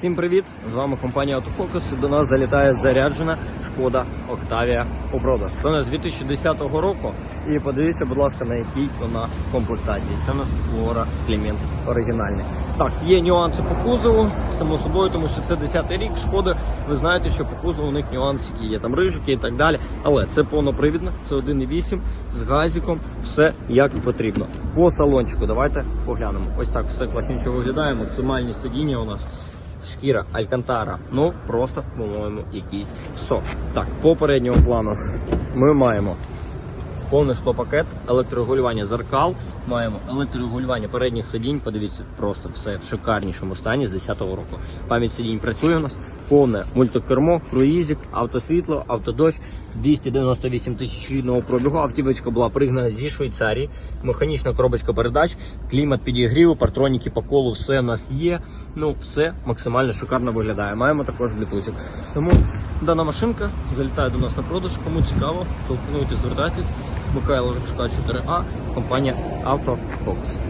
Всім привіт! З вами компанія Автофокус. До нас залітає заряджена шкода Octavia у продаж. Це у нас з 2010 року. І подивіться, будь ласка, на якій вона комплектації. Це у нас Флора Клімент оригінальний. Так, є нюанси по кузову, само собою, тому що це 10-й рік. Шкода, ви знаєте, що по кузову у них нюансики є там рижики і так далі. Але це повнопривідно, це 1.8 з газиком, все як потрібно. По салончику давайте поглянемо. Ось так все класненько виглядає. Максимальні сидіння у нас. Шкіра Алькантара. Ну просто, по-моєму, якийсь сок. Так, по передньому плану ми маємо повний склопакет, електрорегулювання зеркал, маємо електрорегулювання передніх сидінь. Подивіться, просто все в шикарнішому стані з 10-го року. Пам'ять сидінь працює у нас, повне мультикермо, круїзик, автосвітло, автодощ, 298 тисяч рідного пробігу. Автівочка була пригнана зі Швейцарії, механічна коробочка передач, клімат підігріву, партроніки по колу, все в нас є. Ну, все максимально шикарно виглядає. Маємо також блютузик. Тому дана машинка залітає до нас на продаж. Кому цікаво, телефонуйте, звертайтесь. Михайло Рушка 4А, компанія Автофокус.